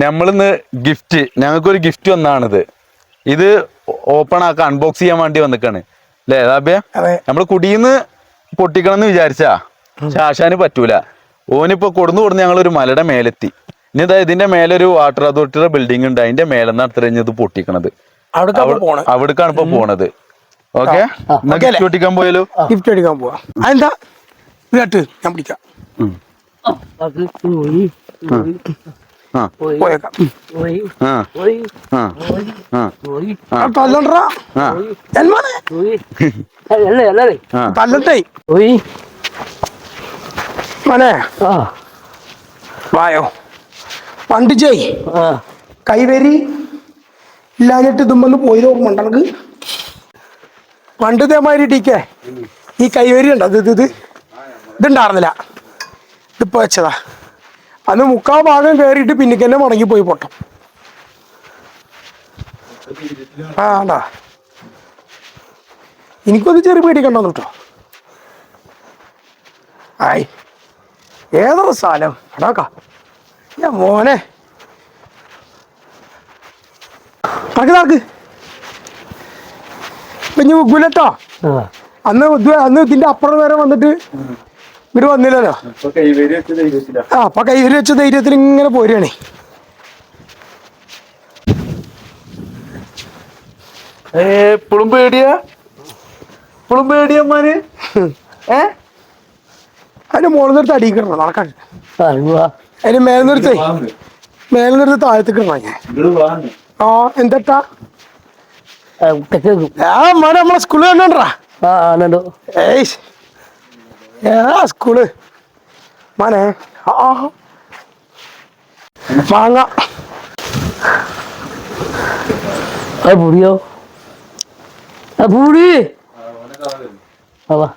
നമ്മളിന്ന് ഗിഫ്റ്റ് ഞങ്ങൾക്കൊരു ഗിഫ്റ്റ് വന്നാണിത്. ഇത് ഓപ്പൺ ആക്കാൻ അൺബോക്സ് ചെയ്യാൻ വേണ്ടി വന്നിക്കാണ്. അല്ലേ അതാബ്യ നമ്മൾ നമ്മൾ കുടിയിന്ന് പൊട്ടിക്കണം എന്ന് വിചാരിച്ചാ ശാശാന് പറ്റൂല. ഓനിപ്പോ കൊടുന്നു കൊടുന്ന് ഞങ്ങൾ ഒരു മലയുടെ മേലെത്തി. ഇനി ഇതാ ഇതിന്റെ മേലെ ഒരു വാട്ടർ അതോറിറ്റിയുടെ ബിൽഡിംഗ് ഉണ്ട്. അതിന്റെ മേലെ ഇനി ഇത് പൊട്ടിക്കണത്. അവിടെ പോണേ. അവിടേക്കാണ് ഇപ്പൊ പോണത്. ഓക്കെ? ഗിഫ്റ്റ്? പൊട്ടിക്കാൻ പോയാലോ? ഗിഫ്റ്റ് അടിക്കാൻ പോവാ. അതെന്താ? ഞാൻ പിടിക്കാം. പോയേക്കാം. തല്ലണ്ടാ തല്ലട്ടെ. മോനെ. വായോ. പണ്ട് ചെയ് ആ. കൈവരി ഇല്ലാഞ്ഞിട്ട് ഇതുമ്പൊന്ന് പോയി ഓർമ്മ ഉണ്ടെങ്കിൽ പണ്ട് ഇതേമാതിരി ടീക്കേ ഈ കൈവരി ഉണ്ടോ ഇത് ഇത് ഇത്. ഇതുണ്ടായിരുന്നില്ല. ഇതിപ്പോ വെച്ചതാ. അന്ന് മുക്കാ ഭാഗം കയറിയിട്ട് പിന്നിക്ക് തന്നെ മടങ്ങി പോയി പൊട്ടം. ആ ഉണ്ടാ എനിക്കൊന്ന് ചെറിയ പേടിക്കണ്ടോന്ന് കേട്ടോ. ആയി ഏതൊരു സ്ഥലം എടാക്കാ ഞാൻ മോനെ. നടക്ക് നടക്ക്. ഇനി ഉഗ്ഗുലട്ടോ അന്ന് അന്ന് ഇതിന്റെ അപ്പുറം വരെ വന്നിട്ട് ഇവർ വന്നില്ലല്ലോ? ആ അപ്പൊ കയ്യിൽ വെച്ച ധൈര്യത്തിൽ ഇങ്ങനെ പോരുകയാണേ എപ്പോഴും പേടിയാ? എപ്പോഴും പേടിയമ്മാന് ഏ? അതിന്റെ മുകളിൽ നിർത്തി അടിയിൽ കിടണം നടക്കാൻ അതിന് മേലെ നിർത്തേ മേലെ നിർത്തി താഴത്തേക്ക് ഇടണം ഞാൻ. ആ എന്താ കേൾക്കും ആ മോനെ നമ്മളെ സ്കൂളിൽ കണ്ടോണ്ടാ? ഏയ് ഏതാ സ്കൂൾ. മോനെ ആ മാങ്ങ. അത് പൊടിയോ? അത് പൂടി. അവാ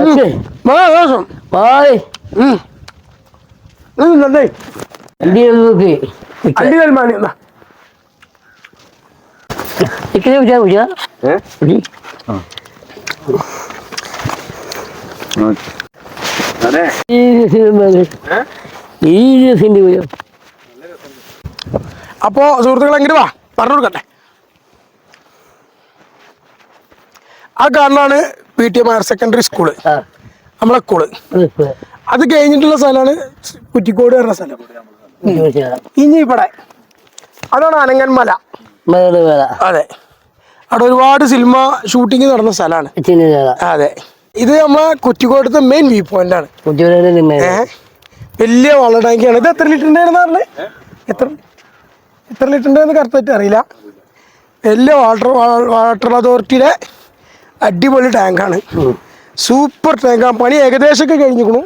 അച്ഛേ. മാ അപ്പോ സുഹൃത്തുക്കൾ എങ്ങനെ വാ പറഞ്ഞു കൊടുക്കട്ടെ. ആ കാരണമാണ് P T M higher secondary school. നമ്മളെ സ്കൂൾ. അത് കഴിഞ്ഞിട്ടുള്ള സ്ഥലമാണ് കുറ്റിക്കോട് പറഞ്ഞ സ്ഥലം. ഇനി ഇവിടെ. അതാണ് അനങ്ങന്മല അതെ. അവിടെ ഒരുപാട് സിനിമ ഷൂട്ടിംഗ് നടന്ന സ്ഥലമാണ്. അതെ. ഇത് നമ്മളെ കുറ്റിക്കോടത്തെ മെയിൻ വ്യൂ പോയിന്റ് ആണ്. വലിയ വെള്ള ടാങ്കിയാണ് ഇത് എത്ര ലിറ്ററിന്റെ പറഞ്ഞത് എത്ര എത്ര ലിറ്ററിന്റെ കറക്റ്റായിട്ട് അറിയില്ല. വലിയ വാട്ടർ വാട്ടർ അതോറിറ്റിയുടെ അടിപൊളി ടാങ്കാണ് സൂപ്പർ ടാങ്കാണ് പണി ഏകദേശമൊക്കെ കഴിഞ്ഞിരിക്കണു.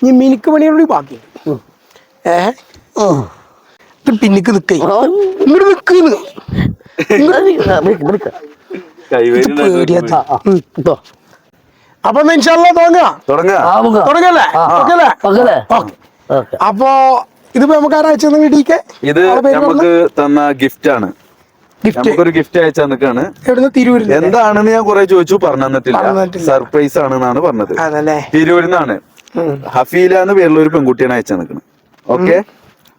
ഇനി മിനിക്ക് പണിയോടുകൂടി ബാക്കി. ഏ? ഇത് പിന്നിക്ക് നിക്കേ. ഇങ്ങോട്ട് നിക്കുന്നു പേടിയാത്ത അപ്പൊ ഇൻഷാല്ലാ തുടങ്ങല്ലേ? അപ്പോ ഇതിപ്പോ നമുക്ക് ആരാഴ്ച വീട്ടിലേക്ക് ഇത് നമുക്ക് തന്ന ഗിഫ്റ്റ് ആണ്. ഗിഫ്റ്റ് നമുക്കൊരു ഗിഫ്റ്റ് അയച്ചു തന്നിക്കാണ് തിരൂരിൽ എന്താണെന്ന് ഞാൻ കുറെ ചോദിച്ചു പറഞ്ഞു തന്നിട്ടില്ല. സർപ്രൈസ് ആണെന്നാണ് പറഞ്ഞത്. തിരൂരിൽ നിന്നാണ്. ഹഫീല എന്ന് പേരുള്ള ഒരു പെൺകുട്ടിയാണ് അയച്ചു തന്നിക്കുന്നത് ഓക്കെ?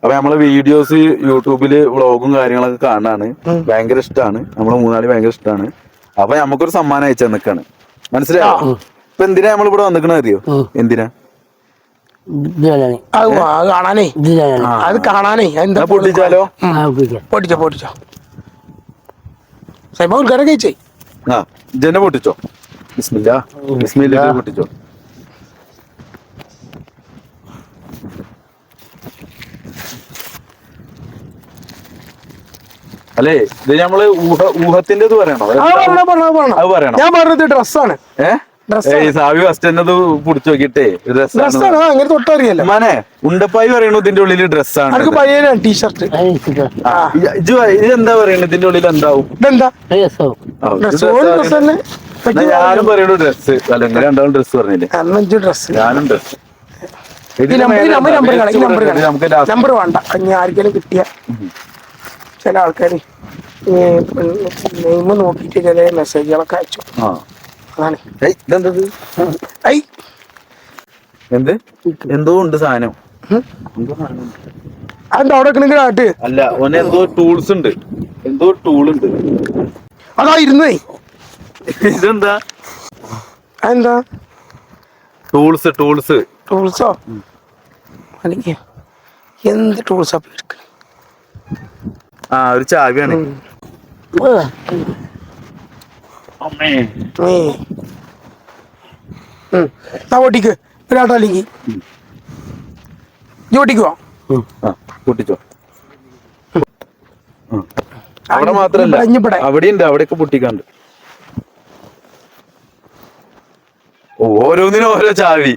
അപ്പൊ നമ്മളെ വീഡിയോസ് യൂട്യൂബിൽ വ്ളോഗും കാര്യങ്ങളൊക്കെ കാണാണ്. ഭയങ്കര ഇഷ്ടമാണ് നമ്മളെ മൂന്നാളി ഭയങ്കര ഇഷ്ടമാണ് അപ്പൊ നമുക്കൊരു സമ്മാനം അയച്ചു തന്നിക്കാണ് മനസ്സിലായോ? ഇപ്പൊ എന്തിനാ നമ്മളിവിടെ വന്നിക്കണ അറിയോ? എന്തിനാ? അത് കാണാനേ. അത് കാണാനേ. എന്താ പൊട്ടിച്ചാലോ? പൊട്ടിച്ചോ പൊട്ടിച്ചോ. സൈബ ഉദ്ഘാടനം കഴിച്ചേ ആ ജന പൊട്ടിച്ചോ. ബിസ്മില്ല. ബിസ്മില്ല. പൊട്ടിച്ചോ. അല്ലേ ഇത് നമ്മൾ ഊഹ ഊഹത്തിന്റെ ഇത് പറയണോ അത് പറയണം. ഞാൻ പറഞ്ഞത് ഡ്രസ്സാണ് ഏഹ് സാവി ഫസ്റ്റ് തന്നെ പിടിച്ചു നോക്കിട്ടേ ഡ്രസ്സാണ് ഡ്രസ്സാണ് ആ അങ്ങനെ തൊട്ടറിയല്ലോ മനെ ഉണ്ടപ്പായി പറയണു ഇതിന്റെ ഉള്ളിൽ ഡ്രസ്സാണ് പയ്യനാണ് ടീഷർട്ട് ഇതെന്താ എന്താ പറയണത് ഇതിന്റെ ഉള്ളിൽ എന്താവും? ഇതെന്താ? ഞാനും പറയണു ഡ്രസ് അല്ലെങ്കിൽ രണ്ടാളും ഡ്രസ് പറഞ്ഞില്ലേ? ഡ്രസ് ഞാനും ഡ്രസ് നമ്പർ വേണ്ട. ഇനി ആർക്കെങ്കിലും കിട്ടിയ. ചില ആൾക്കാർ നെയിം നോക്കിയിട്ട് ചില മെസ്സേജുകളൊക്കെ അയച്ചു. ഇതെന്തത് ഐ. എന്ത്? എന്തോ ഉണ്ട് സാധനം. അതെന്താ അവിടെ നിൽക്കണെങ്കിൽ ആട്ട് അല്ല ഓന് എന്തോ ടൂൾസ് ഉണ്ട്. എന്തോ ടൂൾ ഉണ്ട്. അതാ ഇരുന്നേ. ഇതെന്താ? എന്താ ടൂൾസ് ടൂൾസ് ടൂൾസോ അല്ലെങ്കിൽ എന്ത് ടൂൾസാ ആ ഒരു ചാവിയാണ്. എന്നാ ഓട്ടിക്ക് ഒരാട്ടോ അല്ലെങ്കിൽ നീ ഓട്ടിക്കുവോ ആ പൊട്ടിച്ചോ. അവിടെ മാത്രല്ല. ഇവിടെ, ഇവിടെ. അവിടെ ഉണ്ട് അവിടെയൊക്കെ പൊട്ടിക്കാണ്ട്. ഓരോന്നിനും ഓരോ ചാവി.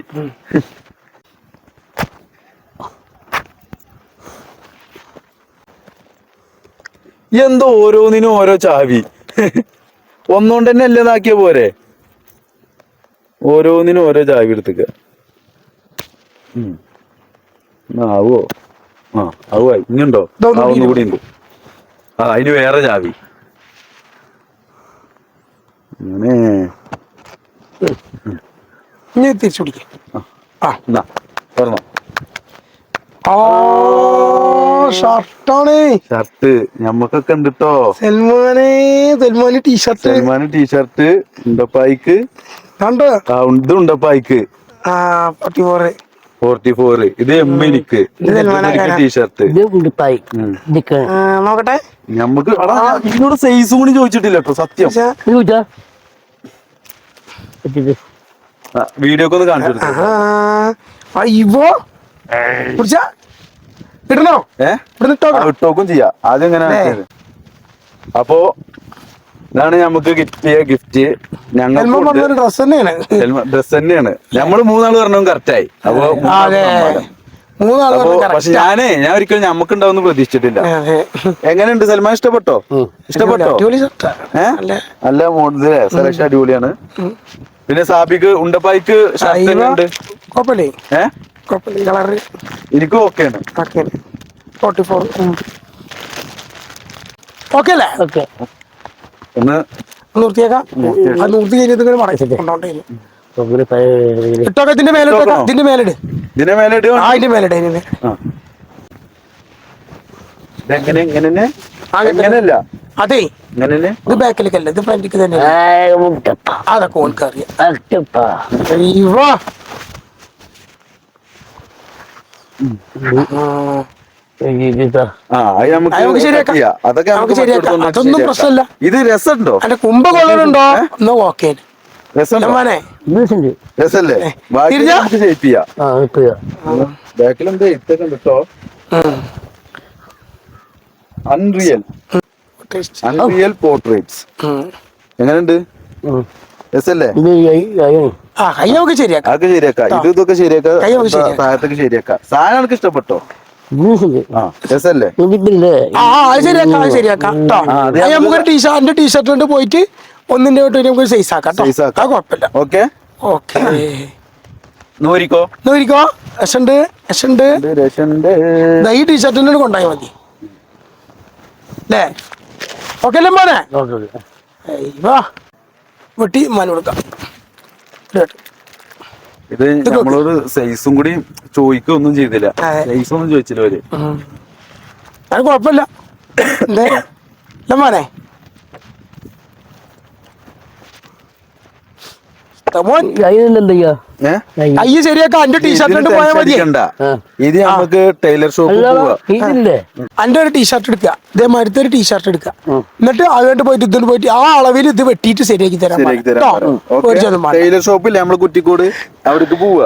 എന്തോ ഓരോന്നിനും ഓരോ ചാവി. ഒന്നുകൊണ്ട് തന്നെ അല്ലേ നാക്കിയ പോരെ. ഓരോന്നിനും ഓരോ ചാവി എടുത്തേക്ക. ആവോ ആ ആവുമായി ഇനിയുണ്ടോ? ആ ഒന്നുകൂടി ഉണ്ട് ആ അതിന് വേറെ ചാവി. അങ്ങനെ. തിരിച്ചു പിടിക്കാം ആ എന്നാ പറഞ്ഞോ ഷർട്ടാണ് ഷർട്ട് ഞമ്മക്കൊക്കെ ഉണ്ട് ട്ടോ സൽമാനെ സൽമാന് T shirt Salman T shirt ഉണ്ടപ്പായിക്ക്. കണ്ടോ ഇത് ഉണ്ടപ്പായിക്ക്. ആ പട്ടി പോറെ ഫോർട്ടി ഫോർ ഇത് എമ്മിനിക്ക്? ടീഷർട്ട് നോക്കട്ടെ. ഞമ്മക്ക് എടാ, സൈസ് കൂടി ചോദിച്ചിട്ടില്ല കേട്ടോ സത്യം വീഡിയോ ഒക്കെ ഒന്ന് കാണിച്ചു കൊടുത്തു? ഇടണോ വിട്ടോക്കും ചെയ്യാം. ആദ്യം ഇങ്ങനെ? അപ്പോ ഇതാണ് നമുക്ക് ഗിഫ്റ്റ് ഗിഫ്റ്റ് ഞങ്ങൾ ഡ്രസ് തന്നെയാണ്. ഡ്രസ് തന്നെയാണ്. നമ്മൾ മൂന്നാൾ പറഞ്ഞു കറക്റ്റ് ആയി. അപ്പൊ പക്ഷെ ഞാനേ ഞാൻ ഒരിക്കലും ഞമ്മക്ക് ഉണ്ടാവുന്ന പ്രതീക്ഷിച്ചിട്ടില്ല എങ്ങനെയുണ്ട്? സൽമാൻ ഇഷ്ടപ്പെട്ടോ? ഇഷ്ടപ്പെട്ടോ? ഏഹ് നല്ല മോഡലേ സെലക്ഷൻ അടിപൊളിയാണ്. പിന്നെ സാബിക്ക് ഉണ്ടപ്പായിക്ക് ഷർട്ട്. ഉണ്ട് കുഴപ്പമില്ലേ ഏ? കുഴപ്പമില്ല കളറ് എനിക്കും ഓക്കെയാണ് ഓക്കെ ഫോർട്ടി ഫോർ ഓക്കെ അല്ലേ? ഓക്കെ ഒന്ന് നിർത്തിയേക്കാം. അത് നിർത്തി കഴിഞ്ഞിട്ട് ഇങ്ങനെ മടക്കി കൊണ്ടോണ്ടേ ഇട്ടൊക്കെ ഇതിന്റെ മേലെ? ഇതിന്റെ മേലിട് ഇതിനെ മേലെ ഇടുക ആ ഇതിന്റെ മേലിട് ഇതിന്റെ. ഇതെങ്ങനെ ഇങ്ങനെ. ഇങ്ങനെയല്ല. അതെ. ഇത് ബാക്കിലേക്കല്ല ഇത് ഫ്രണ്ടിക്ക് തന്നെ അതൊക്കെ ഓൾക്ക് അറിയാം അട്ടപ്പ ഇവ ഇതാ ആ അത് നമുക്ക് അത് നമുക്ക് ശരിയാക്കാം. ചെയ്യാം. അതൊക്കെ നമുക്ക് നമുക്ക് ശരിയാക്കാം. മറ്റൊടുത്ത് അതൊന്നും ശരിയാക്കാം. പ്രശ്നമില്ല. ഇത് രസമുണ്ടോ? അല്ല കുമ്പ കൊള്ളനുണ്ടോ? എന്നാ ഓക്കെ. രസമുണ്ടോ? മോനെ ഇതുണ്ട് രസല്ലേ ബാക്കി തിരിഞ്ഞോ? നമുക്ക് ഷേപ്പ് ചെയ്യാം. ആ ഇപ്പഴാ ബാക്കിൽ എന്താ ഇതൊക്കെ ഉണ്ട് കേട്ടോ അൺറിയൽ അൺറിയൽ പോർട്രേറ്റ്സ് എങ്ങനെയുണ്ട്? രസല്ലേ? അല്ലേ ആ കൈ നമുക്ക് ശരിയാക്കാം. അതൊക്കെ ശരിയാക്കാം. ഇത് ഇതൊക്കെ ശരിയാക്കാം. കൈ നമുക്ക് ശരിയാക്കാം. താഴത്തൊക്കെ ശരിയാക്കാം. സാധനം എനിക്ക് ഇഷ്ടപ്പെട്ടോ? ആ രസല്ലേ? ഇതില്ലേ ആ ആ, അത് ശരിയാക്കാം അത് ശരിയാക്കാം കേട്ടോ ആ, അത് നമുക്ക് നമുക്കൊരു ടീഷർട്ട് ടീഷർട്ട് കൊണ്ട് പോയിട്ട് ഒന്നിന്റെ തൊട്ട് നമുക്ക് സൈസ് ആക്കാം കേട്ടോ Size ആക്കാം. അത് കുഴപ്പമില്ല. ഓക്കെ. ഓക്കെ. നൂരിക്കോ? നോക്കിക്കോ എസുണ്ട് എസുണ്ട് ദാ ഈ ടീഷർട്ടിനോട് കൊണ്ടായി മതി. അല്ലേ ഓക്കെ അല്ലേ മോനെ? ഏയ് വാ. വെട്ടി മാന കൊടുക്കാം. ഇത് നമ്മളൊരു സൈസും കൂടി ചോദിക്കൊന്നും ചെയ്തില്ല. സൈസ് ഒന്നും ചോദിച്ചില്ല അവർ. അത് കുഴപ്പമില്ല. എന്താ മോനെ. ശരിയാക്കാം അന്റെ ടീഷർട്ട് കൊണ്ട് പോയാൽ മതി. ആ. ഇത് നമുക്ക് ടൈലർ ഷോപ്പിൽ അന്റെ ഒരു ടീഷർട്ട് എടുക്കുക. ഇതേമാതിരത്തെ ഒരു ടീഷർട്ട് എടുക്കുക. എന്നിട്ട് അതുകൊണ്ട് പോയിട്ട് ഇതിന് പോയിട്ട് ആ അളവിൽ ഇത് വെട്ടിയിട്ട് ശരിയാക്കി? വേണ്ട. ടൈലർ ഷോപ്പിൽ നമ്മൾ കുറ്റിക്കോട്? അവിടേക്ക് പോവുക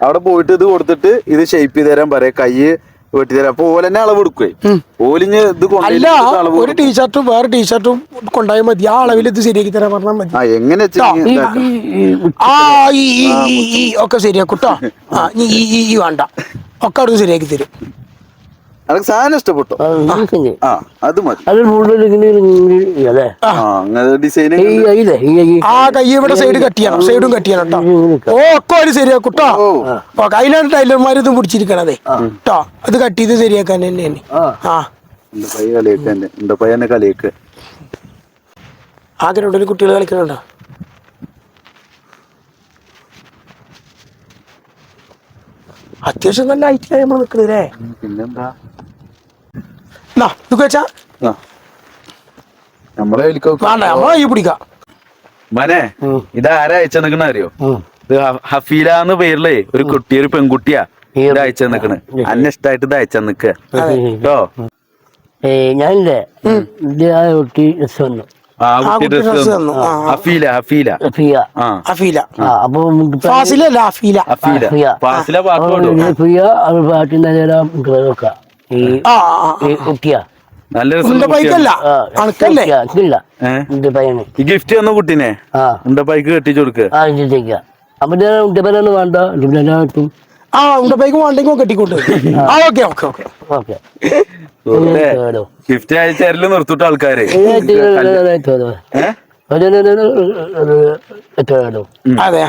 അവിടെ പോയിട്ട് ഇത് കൊടുത്തിട്ട് ഇത് ഷേപ്പ് ചെയ്ത് തരാൻ പറയാം. കൈ വെട്ടി അപ്പൊ ഓല തന്നെ അളവ് എടുക്കുവേ. ഓലിഞ്ഞ് ഇത് അല്ല ഒരു ടീഷർട്ടും വേറെ ടീഷർട്ടും കൊണ്ടായ മതി. ആ അളവിൽ ഇത് ശരിയാക്കി തരാൻ പറഞ്ഞാൽ മതി. ആ എങ്ങനെ ആ ഈ ഒക്കെ ശരിയാക്കും കേട്ടോ ആ ഈ ഈ വേണ്ട. ഒക്കെ അവിടെ ശരിയാക്കി തരും. അനക്ക് സാധനം ഇഷ്ടപ്പെട്ടു. ആ, അത് മതി. ആ കൈ ഇവിടെ സൈഡ് കട്ട് ചെയ്യണം സൈഡും കട്ട്. ചെയ്യണം കേട്ടോ ഓ ഒക്കെ ഒരു ശരിയാക്കും കേട്ടോ. ഓ. ടൈലർമാർ ഇതും പിടിച്ചിരിക്കണതേ. കേട്ടോ അത് കട്ട് ചെയ്ത് ശരിയാക്കാൻ തന്നെയാണ് ആ. കുട്ടികൾ കളിക്കണുണ്ടോ? അത്യാവശ്യം നല്ല ഹൈറ്റിലാണ് നമ്മൾ നിൽക്കുന്നത് അല്ലേ? പിന്നെന്താ? നമ്മളെ. വേണ്ട നമ്മളെ ഈ പിടിക്കാം. മനെ ഇത് ആരാ അയച്ചു നിക്കണ അറിയോ? ഇത് ഹഫീല എന്ന് പേരിലേ ഒരു കുട്ടി ഒരു പെൺകുട്ടിയാ ഇത് അയച്ചു നിക്കണ് അന്നെ ഇഷ്ടായിട്ട് ഇത് അയച്ചു നിക്ക കേട്ടോ? ഞാനില്ലേ? കുട്ടി വന്നു. പാട്ടിന്റെ ഈ. കുട്ടിയാ നല്ല രസം ഗിഫ്റ്റ് തന്ന കുട്ടീനെ ആ ഉണ്ട ബൈക്ക് കെട്ടിച്ചു കൊടുക്ക ആ ഇതിട്ടേക്ക അപ്പൊ ഞാൻ എന്റെ പേരൊന്നും വേണ്ട എന്റെ കിട്ടും ആ ഉണ്ട ബൈക്ക് വേണ്ടെങ്കിൽ കെട്ടിക്കൊണ്ട് ആ ഓക്കെ ഓക്കെ ഓക്കെ ഓക്കെ കേടോ ഗിഫ്റ്റ് അയച്ചാരിലും നിർത്തിട്ട ആൾക്കാര് അതെ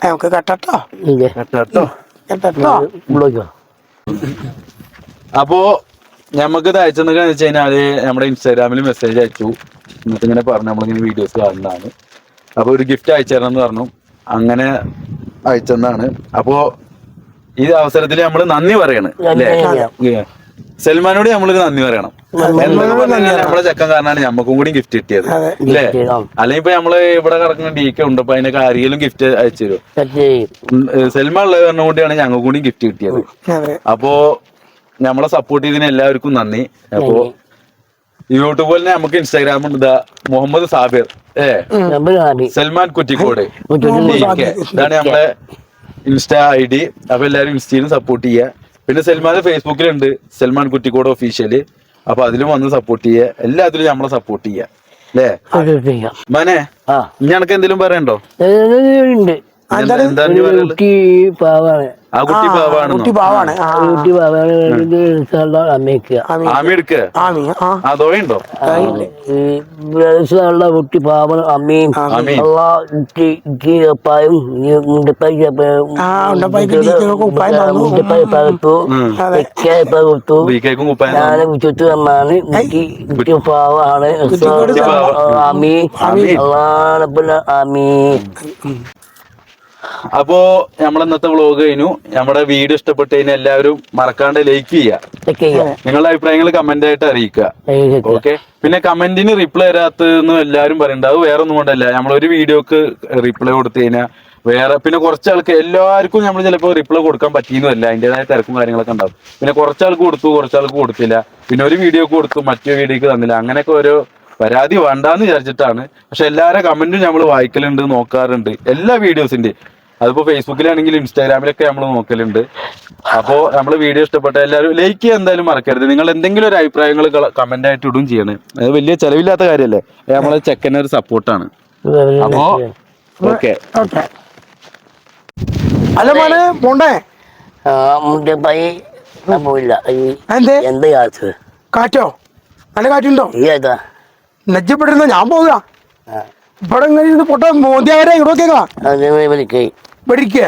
നമുക്ക് കെട്ടട്ടോ ഇല്ലേ കേട്ടോ കെട്ടട്ടോ വിളിക്കോ അപ്പോ ഞമ്മക്ക് ഇത് അയച്ചെന്നൊക്കെ വെച്ച് കഴിഞ്ഞാൽ നമ്മുടെ ഇൻസ്റ്റാഗ്രാമിൽ മെസ്സേജ് അയച്ചു. എന്നിട്ട് ഇങ്ങനെ പറഞ്ഞു നമ്മളിങ്ങനെ വീഡിയോസ് കാണുന്നതാണ്. അപ്പൊ ഒരു ഗിഫ്റ്റ് അയച്ചു തരണം എന്ന് പറഞ്ഞു. അങ്ങനെ അയച്ചെന്നാണ്. അപ്പോ ഈ അവസരത്തിൽ നമ്മൾ നന്ദി പറയണ് അല്ലേ. സൽമാനോട് നമ്മളൊരു നന്ദി പറയണം. നമ്മളെ ചെക്കൻ കാരണമാണ് നമ്മക്കും കൂടി ഗിഫ്റ്റ് കിട്ടിയത്. അല്ലേ. അല്ലെങ്കിൽ ഇപ്പൊ നമ്മൾ ഇവിടെ കിടക്കുന്ന ഡി കെ ഉണ്ട് അപ്പൊ അതിനൊക്കെ ആരെങ്കിലും ഗിഫ്റ്റ് അയച്ചു തരും സൽമാൻ ഉള്ളത് കാരണം കൂടിയാണ് ഞങ്ങൾക്ക് കൂടി ഗിഫ്റ്റ് കിട്ടിയത്. അപ്പോ നമ്മളെ സപ്പോർട്ട് ചെയ്തതിന് എല്ലാവർക്കും നന്ദി. അപ്പോ യൂട്യൂബിൽ തന്നെ നമുക്ക് ഇൻസ്റ്റാഗ്രാം ഉണ്ട്. ഇതാ മുഹമ്മദ് സാബിർ. ഏ? സൽമാൻ കുറ്റിക്കോട്. ഇതാണ് നമ്മളെ ഇൻസ്റ്റാ ഐ ഡി അപ്പൊ എല്ലാരും ഇൻസ്റ്റയിലും സപ്പോർട്ട് ചെയ്യുക. പിന്നെ സൽമാൻ ഫേസ്ബുക്കിലുണ്ട് സൽമാൻ കുറ്റിക്കോട് ഒഫീഷ്യൽ അപ്പൊ അതിലും വന്ന് സപ്പോർട്ട് ചെയ്യുക. എല്ലാത്തിലും നമ്മളെ സപ്പോർട്ട് ചെയ്യുക. അല്ലേ? മനെ ഞാൻ ഇനി എന്തെങ്കിലും പറയണ്ടോ ഉണ്ട്. കുട്ടി പാവാണ്. ആ കുട്ടി കുട്ടി പാവാണ്. കുട്ടി പാവാണ്. ബ്രദർസുള്ള കുട്ടി അമ്മയും ഞാൻ കുറ്റത്ത് അമ്മാണ് കുട്ടി കുട്ടി പാവാണ്. അള്ളാണപ്പല്ല ആമി അപ്പോ നമ്മൾ ഇന്നത്തെ വ്ളോഗ് കഴിഞ്ഞു. നമ്മുടെ വീഡിയോ ഇഷ്ടപ്പെട്ട് കഴിഞ്ഞാൽ എല്ലാവരും മറക്കാണ്ട് ലൈക്ക് ചെയ്യുക. നിങ്ങളുടെ അഭിപ്രായങ്ങൾ കമന്റ് ആയിട്ട് അറിയിക്കുക. ഓക്കെ പിന്നെ കമന്റിന് റിപ്ലൈ തരാത്തെന്ന് എല്ലാവരും പറയുന്നുണ്ട് അത് വേറെ ഒന്നും കൊണ്ടല്ല. നമ്മളൊരു വീഡിയോക്ക് റിപ്ലൈ കൊടുത്തു കഴിഞ്ഞാൽ വേറെ പിന്നെ കുറച്ച് ആൾക്ക് എല്ലാവർക്കും നമ്മൾ ചിലപ്പോൾ റിപ്ലൈ കൊടുക്കാൻ പറ്റിയെന്നല്ല അതിന്റെതായ തിരക്കും കാര്യങ്ങളൊക്കെ ഉണ്ടാവും. പിന്നെ കുറച്ചാൾക്ക് കൊടുത്തു കുറച്ചാൾക്ക് കൊടുത്തില്ല. പിന്നെ ഒരു വീഡിയോക്ക് കൊടുത്തു മറ്റൊരു വീഡിയോക്ക് തന്നില്ല. അങ്ങനെയൊക്കെ ഓരോ പരാതി വേണ്ടാന്ന് വിചാരിച്ചിട്ടാണ്. പക്ഷെ എല്ലാവരുടെ കമന്റും നമ്മൾ വായിക്കലുണ്ട് നോക്കാറുണ്ട്. എല്ലാ വീഡിയോസിന്റെയും അതിപ്പോ ഫേസ്ബുക്കിലാണെങ്കിലും ഇൻസ്റ്റാഗ്രാമിലൊക്കെ നമ്മൾ നോക്കലുണ്ട്. അപ്പോ നമ്മൾ വീഡിയോ ഇഷ്ടപ്പെട്ട എല്ലാവരും ലൈക്ക് ചെയ്യാൻ എന്തായാലും മറക്കരുത്. നിങ്ങൾ എന്തെങ്കിലും ഒരു അഭിപ്രായങ്ങൾ കമന്റ് ആയിട്ട് ഇടും ചെയ്യണേ. അത് വലിയ ചെലവില്ലാത്ത കാര്യല്ലേ? അത് നമ്മളെ ചെക്കന്റെ ഒരു സപ്പോർട്ടാണ് അപ്പോ ഓക്കെ. ഓക്കെ അല്ല മോനെ പോണ്ടേ പോയില്ല. എന്തേ? കാറ്റോ? നല്ല കാറ്റുണ്ടോ? നെജ്ജപ്പെട്ടിരുന്ന ഞാൻ പോവുക. ഇവിടെ ഇങ്ങനെ ഇരുന്ന് പൊട്ട മോദിയാരെ ഇവിടെ കേൾക്കാം വെടിക്കേ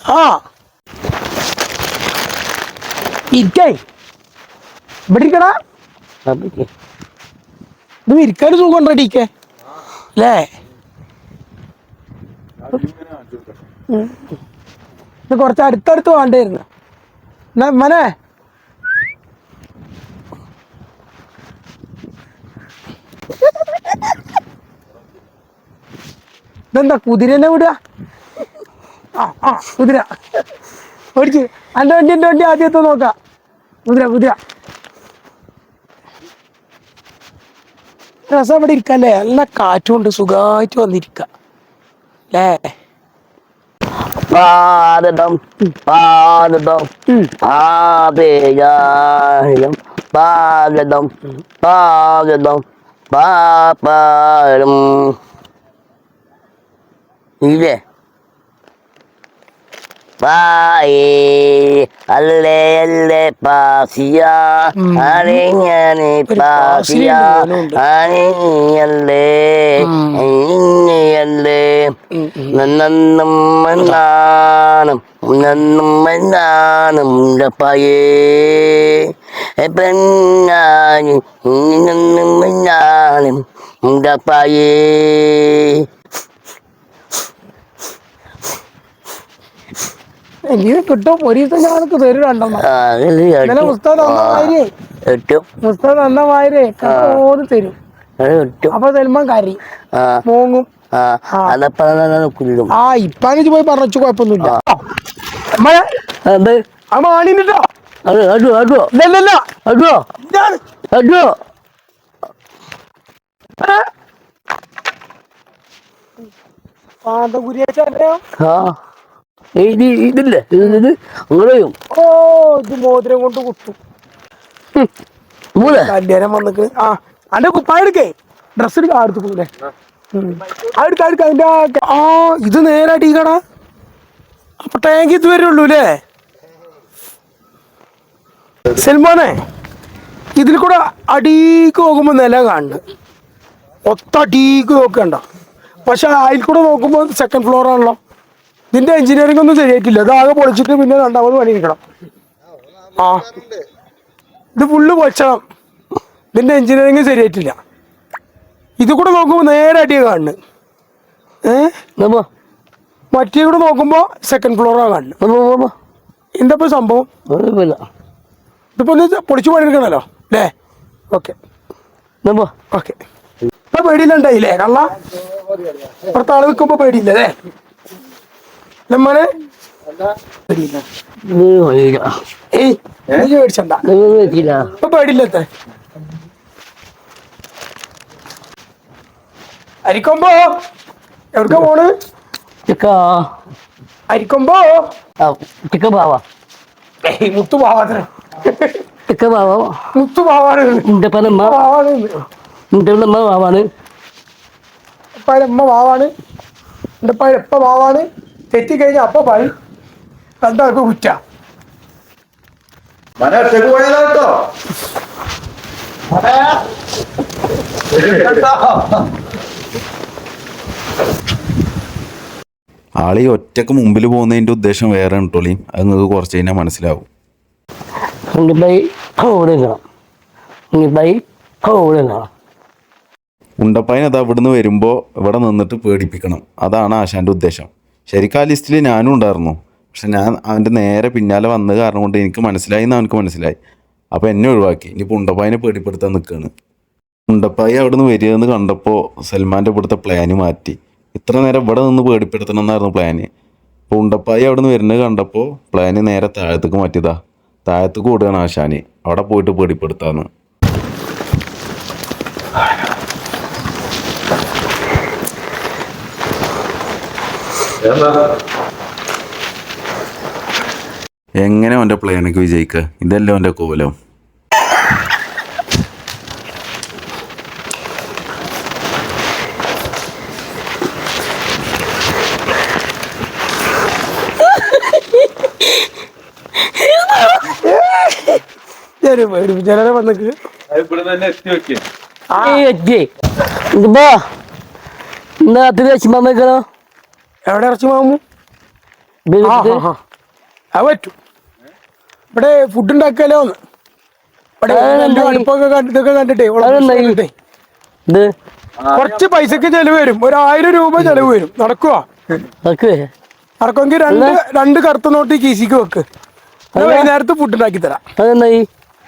ആ. ഇരിക്കേ. ഇവിടെ ഇരിക്കടാ ഇത് ഇരിക്കാൻ സുഖമുണ്ടോ ഇരിക്കേ അല്ലേ? ഇത് കുറച്ച് അടുത്തടുത്ത് വേണ്ടായിരുന്നു. എന്നാ മനെ. ഇതെന്താ കുതിരനെ വിടുക? ആ ആ കുതിര. ഓടിച്ച് എന്റെ വണ്ടി എന്റെ വണ്ടി ആദ്യത്തെ നോക്കാം. കുതിര കുതിര. രസം ഇവിടെ ഇരിക്കല്ലേ നല്ല കാറ്റുകൊണ്ട് സുഖമായിട്ട് വന്നിരിക്ക. അല്ലേ? പാദം പാദം പാപേയായം പാദം പാദം പാപാരം ഇല്ലേ? പായേ അല്ലേ അല്ലേ പാസിയ അരഞ്ഞാനെ പാസിയ അരഞ്ഞല്ലേ അരഞ്ഞല്ലേ നന്നും മണ്ണാനും നന്നും മണ്ണാനും പയേ. പെണ്ണാനും നന്നും മണ്ണാനും പയേ. എനിക്ക് കിട്ടും. ഒരു ദിവസം ഞാനൊക്കെ തരും രണ്ടെണ്ണം ആ ഇന്നലെ ഉസ്താദ് കിട്ടും. ഉസ്താദ് തന്ന മാതിരി തരും. അപ്പൊ സൽമാൻ കരി ആ. ആ ആ. ഇപ്പാനിച്ച് പോയി പറഞ്ഞു കുഴപ്പമൊന്നുമില്ല. ആ. മാണിട്ടോ അത് ഇത് ഇതില്ലേ? ഇത് അങ്ങനെയും ഓ ഇത് മോതിരം കൊണ്ട് കുത്തും. കല്യാണം വന്നിക്ക്. ആ അന്റെ കുപ്പായെടുക്കേ ഡ്രസ് എടുക്ക. അടുത്തുകൂടെ അടുക്ക അടുക്ക അതിന്റെ ആ- ഇത് ഇത് ഈ കട. അപ്പൊ ടാങ്ക് ഇത് വരുള്ളൂ അല്ലേ സൽമാനെ ഇതിൽ കൂടെ അടീക്ക് നോക്കുമ്പോ നില കാണുന്നു ഒത്ത അടീക്ക് നോക്കണ്ട. പക്ഷെ അതിൽ കൂടെ നോക്കുമ്പോൾ സെക്കൻഡ് ഫ്ലോർ ആണല്ലോ. ഇതിന്റെ എഞ്ചിനീയറിംഗ് ഒന്നും ശരിയായിട്ടില്ല. ഇത് ആകെ പൊളിച്ചിട്ട് പിന്നെ രണ്ടാമത് പണി പണിയിരിക്കണം ആ. ഇത് ഫുള്ള് പൊച്ചണം ഇതിന്റെ എഞ്ചിനീയറിംഗ് ശരിയായിട്ടില്ല. ഇത് കൂടെ നോക്കുമ്പോൾ നേരെ അടിയാ കാണുന്നത് ഏഹ് മറ്റേ കൂടെ നോക്കുമ്പോൾ സെക്കൻഡ് ഫ്ലോറാണ് കാണുന്നത് എന്താ സംഭവം? ഇതിപ്പോ ഒന്ന് പൊളിച്ചു പണിയെടുക്കണല്ലോ അല്ലേ? ഓക്കെ. ഓക്കെ. ഇപ്പൊ പേടിയില്ലുണ്ടായില്ലേ കള്ള? പുറത്ത് ആൾ നിൽക്കുമ്പോ പേടിയില്ല അല്ലേ? നമ്മനെ പേടിയില്ല നീ വഴിയില്ല ഏയ് നീ പേടിച്ചണ്ട. നീ വെച്ചില്ല ഇപ്പൊ പേടിയില്ലത്തെ അരിക്കൊമ്പോ? എവിടക്ക പോണ്? അരിക്കൊമ്പോ? മുത്തു പാവാത്ര മുത്തു പാവാണ് പാവാണ് പാവാണ് എന്റെ ഉപ്പായുടെ എപ്പ പാവാണ് തെറ്റി അപ്പൊ പറയും. രണ്ടാൾക്ക് കുറ്റ. കേട്ടോ. ആളീ ഒറ്റയ്ക്ക് മുമ്പിൽ പോകുന്നതിന്റെ ഉദ്ദേശം വേറെ ഉണ്ടോളി അത് നിങ്ങൾക്ക് കുറച്ച് കഴിഞ്ഞാൽ മനസ്സിലാവും. അത് അവിടുന്ന് വരുമ്പോൾ ഇവിടെ നിന്നിട്ട് പേടിപ്പിക്കണം. അതാണ് ആശാന്റെ ഉദ്ദേശം. ശരിക്കും ആ ലിസ്റ്റിൽ ഞാനും ഉണ്ടായിരുന്നു. പക്ഷെ ഞാൻ അവന്റെ നേരെ പിന്നാലെ വന്നത് കാരണം കൊണ്ട് എനിക്ക് മനസ്സിലായി എന്ന് അവനക്ക് മനസ്സിലായി. അപ്പോൾ എന്നെ ഒഴിവാക്കി. ഇനിയിപ്പോൾ ഉണ്ടപ്പായനെ പേടിപ്പെടുത്താൻ നിൽക്കുകയാണ് ഉണ്ടപ്പായി അവിടുന്ന് വരികയെന്ന് കണ്ടപ്പോൾ സൽമാന്റെ ഇവിടുത്തെ പ്ലാന് മാറ്റി. ഇത്ര നേരം ഇവിടെ നിന്ന് പേടിപ്പെടുത്തണം എന്നായിരുന്നു പ്ലാന് അപ്പോൾ ഉണ്ടപ്പായി അവിടെ നിന്ന് വരുന്നത് കണ്ടപ്പോൾ പ്ലാന് നേരെ താഴത്തേക്ക് മാറ്റിയതാ. താഴത്തേക്ക് ഓടുകയാണ് ആശാന്. അവിടെ പോയിട്ട് പേടിപ്പെടുത്താന്ന്. എങ്ങനെ ഓന്റെ പ്ലാനൊക്കെ വിജയിക്കുക ഇതല്ലേ ഓന്റെ കോലം. ഞാൻ പേടിപ്പിച്ചാലെ വന്നിക്ക്. എത്തി ഇതാ. എന്താ അത് ലക്ഷ്മ വെക്കണോ എവിടെ ഇറച്ചി മാമു. അത് പറ്റും. ഇവിടെ ഫുഡ് ഉണ്ടാക്കിയാലോ ഇവിടെ അടുപ്പൊക്കെ ഇതൊക്കെ കണ്ടിട്ടേ കുറച്ച് പൈസക്ക് ചെലവ് വരും. ഒരു ആയിരം രൂപ ചെലവ് വരും. നടക്കുവാ. വെക്ക് നടക്കുമെങ്കിൽ രണ്ട് രണ്ട് കറുത്ത നോട്ട് കീശിക്ക് വെക്ക്. വൈകുന്നേരത്ത് ഫുഡ് ഉണ്ടാക്കി തരാം.